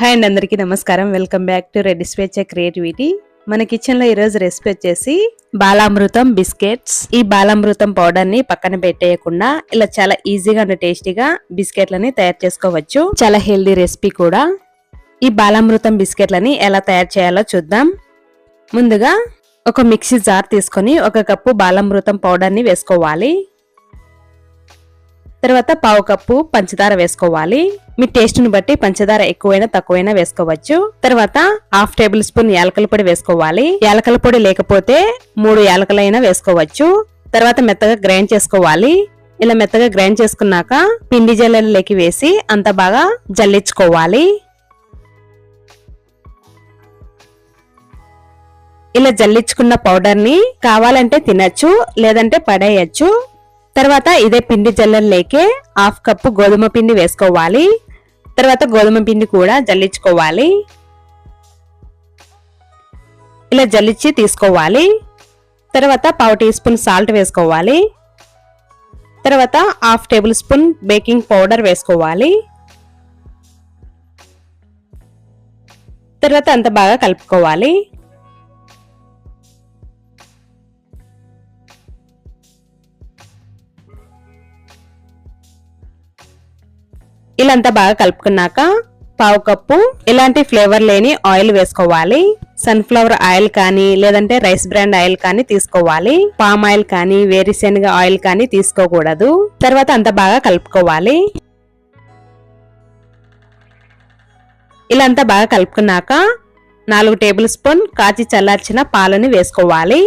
Hi అండి అందరికీ నమస్కారం. Welcome back to red Swechha creativity. మన కిచెన్లో ఈరోజు రెసిపీ వచ్చేసి బాలామృతం బిస్కెట్స్. ఈ బాలామృతం పౌడర్ని పక్కన పెట్టేయకుండా ఇలా చాలా ఈజీగా అండ్ టేస్టీగా బిస్కెట్లని తయారు చేసుకోవచ్చు. చాలా హెల్దీ రెసిపీ కూడా. ఈ బాలామృతం బిస్కెట్లని ఎలా తయారు చేయాలో చూద్దాం. ముందుగా ఒక మిక్సీ జార్ తీసుకొని ఒక కప్పు బాలామృతం పౌడర్ని వేసుకోవాలి. తర్వాత పావు కప్పు పంచదార వేసుకోవాలి. మీ టేస్ట్ను బట్టి పంచదార ఎక్కువైనా తక్కువైనా వేసుకోవచ్చు. తర్వాత హాఫ్ టేబుల్ స్పూన్ యాలకల పొడి వేసుకోవాలి. యాలకల పొడి లేకపోతే మూడు యాలకలైనా వేసుకోవచ్చు. తర్వాత మెత్తగా గ్రైండ్ చేసుకోవాలి. ఇలా మెత్తగా గ్రైండ్ చేసుకున్నాక పిండి జల్లెలలోకి వేసి అంత బాగా జల్లించుకోవాలి. ఇలా జల్లించుకున్న పౌడర్ని కావాలంటే తినచ్చు లేదంటే పడేయచ్చు. తర్వాత ఇదే పిండి జల్లెల్లోకే హాఫ్ కప్పు గోధుమ పిండి వేసుకోవాలి. తర్వాత గోధుమ పిండి కూడా జల్లించుకోవాలి. ఇలా జల్లించి తీసుకోవాలి. తర్వాత పావు టీ స్పూన్ సాల్ట్ వేసుకోవాలి. తర్వాత half tablespoon baking powder వేసుకోవాలి. తర్వాత అంత బాగా కలుపుకోవాలి. ఇలా అంతా బాగా కలుపుకున్నాక పావు కప్పు ఇలాంటి ఫ్లేవర్ లేని ఆయిల్ వేసుకోవాలి. సన్ఫ్లవర్ ఆయిల్ కానీ లేదంటే రైస్ బ్రాండ్ ఆయిల్ కానీ తీసుకోవాలి. పామ్ ఆయిల్ కానీ వేరుశెనగ ఆయిల్ కానీ తీసుకోకూడదు. తర్వాత అంత బాగా కలుపుకోవాలి. ఇలా అంతా బాగా కలుపుకున్నాక నాలుగు టేబుల్ స్పూన్ కాచి చల్లార్చిన పాలని వేసుకోవాలి.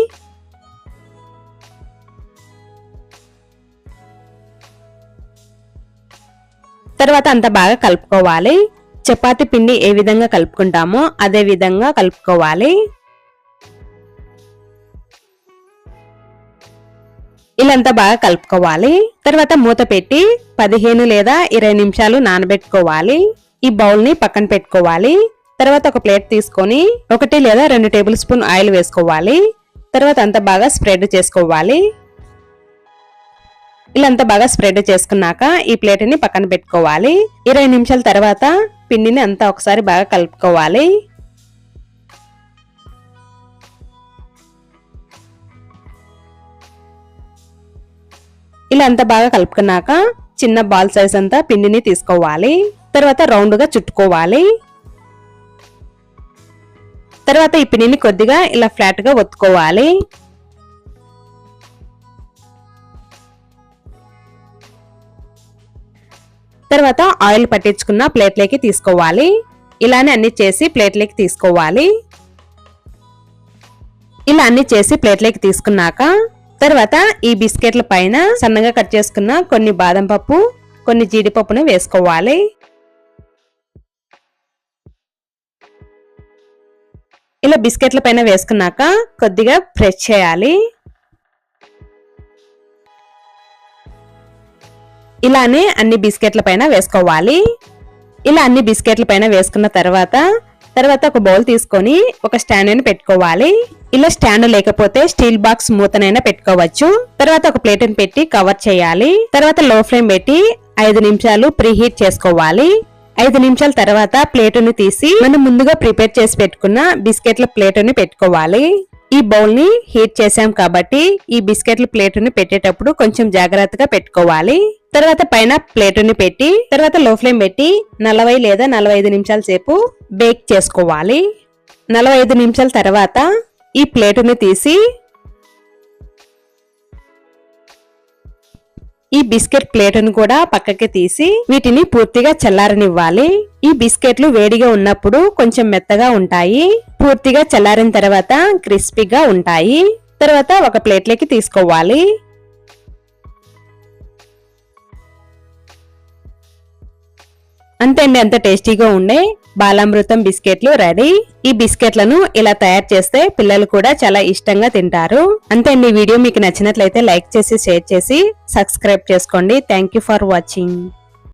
తర్వాత అంత బాగా కలుపుకోవాలి. చపాతి పిండి ఏ విధంగా కలుపుకుంటామో అదే విధంగా కలుపుకోవాలి. ఇలా అంతా బాగా కలుపుకోవాలి. తర్వాత మూత పెట్టి పదిహేను లేదా ఇరవై నిమిషాలు నానబెట్టుకోవాలి. ఈ బౌల్ని పక్కన పెట్టుకోవాలి. తర్వాత ఒక ప్లేట్ తీసుకొని ఒకటి లేదా రెండు టేబుల్ స్పూన్ ఆయిల్ వేసుకోవాలి. తర్వాత అంత బాగా స్ప్రెడ్ చేసుకోవాలి. ఇలా అంతా బాగా స్ప్రెడ్ చేసుకున్నాక ఈ ప్లేట్ని పక్కన పెట్టుకోవాలి. ఇరవై నిమిషాల తర్వాత పిండిని అంతా ఒకసారి బాగా కలుపుకోవాలి. ఇలా అంతా బాగా కలుపుకున్నాక చిన్న బాల్ సైజ్ అంతా పిండిని తీసుకోవాలి. తర్వాత రౌండ్గా చుట్టుకోవాలి. తర్వాత ఈ పిండిని కొద్దిగా ఇలా ఫ్లాట్గా ఒత్తుకోవాలి. తర్వాత ఆయిల్ పట్టించుకున్న ప్లేట్లోకి తీసుకోవాలి. ఇలానే అన్ని చేసి ప్లేట్లోకి తీసుకోవాలి. ఇలా అన్ని చేసి ప్లేట్లోకి తీసుకున్నాక తర్వాత ఈ బిస్కెట్ల పైన సన్నగా కట్ చేసుకున్న కొన్ని బాదం పప్పు కొన్ని జీడిపప్పును వేసుకోవాలి. ఇలా బిస్కెట్ల పైన వేసుకున్నాక కొద్దిగా ఫ్రెష్ చేయాలి. ఇలానే అన్ని బిస్కెట్ల పైన వేసుకోవాలి. ఇలా అన్ని బిస్కెట్ల పైన వేసుకున్న తర్వాత తర్వాత ఒక బౌల్ తీసుకొని ఒక స్టాండ్ని పెట్టుకోవాలి. ఇలా స్టాండ్ లేకపోతే స్టీల్ బాక్స్ మూతనైనా పెట్టుకోవచ్చు. తర్వాత ఒక ప్లేట్ని పెట్టి కవర్ చేయాలి. తర్వాత లో ఫ్లేమ్ పెట్టి ఐదు నిమిషాలు ప్రీ హీట్ చేసుకోవాలి. ఐదు నిమిషాల తర్వాత ప్లేటుని తీసి మనం ముందుగా ప్రిపేర్ చేసి పెట్టుకున్న బిస్కెట్ల ప్లేటుని పెట్టుకోవాలి. ఈ బౌల్ని హీట్ చేసాం కాబట్టి ఈ బిస్కెట్ల ప్లేటుని పెట్టేటప్పుడు కొంచెం జాగ్రత్తగా పెట్టుకోవాలి. తర్వాత పైన ప్లేటుని పెట్టి తర్వాత లో ఫ్లేమ్ పెట్టి నలభై లేదా నలభై ఐదు నిమిషాల సేపు బేక్ చేసుకోవాలి. నలభై ఐదు నిమిషాల తర్వాత ఈ ప్లేటుని తీసి ఈ బిస్కెట్ ప్లేటును కూడా పక్కకి తీసి వీటిని పూర్తిగా చల్లారనివ్వాలి. ఈ బిస్కెట్లు వేడిగా ఉన్నప్పుడు కొంచెం మెత్తగా ఉంటాయి. పూర్తిగా చల్లారిన తర్వాత క్రిస్పీగా ఉంటాయి. తర్వాత ఒక ప్లేట్లోకి తీసుకోవాలి. అంతే అండి అంత టేస్టీగా ఉండే బాలామృతం బిస్కెట్లు రెడీ. ఈ బిస్కెట్లను ఇలా తయారు చేస్తే పిల్లలు కూడా చాలా ఇష్టంగా తింటారు. అంతే అండి వీడియో మీకు నచ్చినట్లయితే లైక్ చేసి షేర్ చేసి సబ్స్క్రైబ్ చేసుకోండి. Thank for watching.